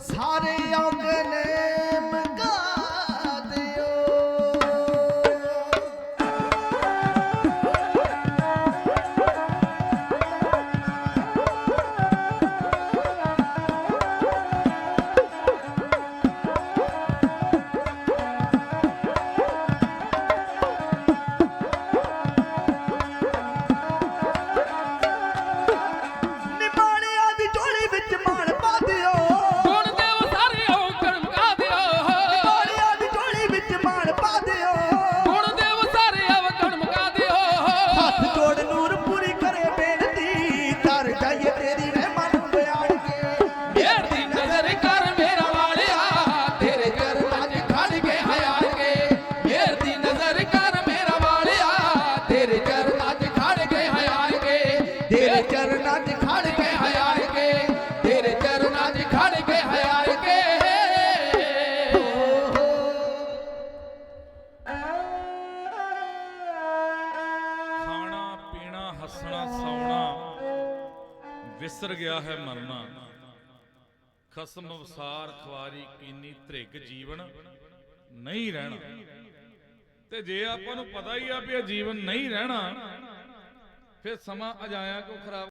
ਸਾਰੇ ਅੰਗ ਵਸਾਉਣਾ ਵਿਸਰ ਗਿਆ ਹੈ ਮਰਨਾ। ਖਸਮ ਵਿਸਾਰ ਖਵਾਰੀ ਕੀਨੀ ਧ੍ਰਿਗ ਜੀਵਨ ਨਹੀਂ ਰਹਿਣਾ। ਤੇ ਜੇ ਆਪਾਂ ਨੂੰ ਪਤਾ ਹੀ ਆ ਵੀ ਇਹ ਜੀਵਨ ਨਹੀਂ ਰਹਿਣਾ, ਫਿਰ ਸਮਾਂ ਅਜਾਇਆ ਕਿਉਂ ਖਰਾਬ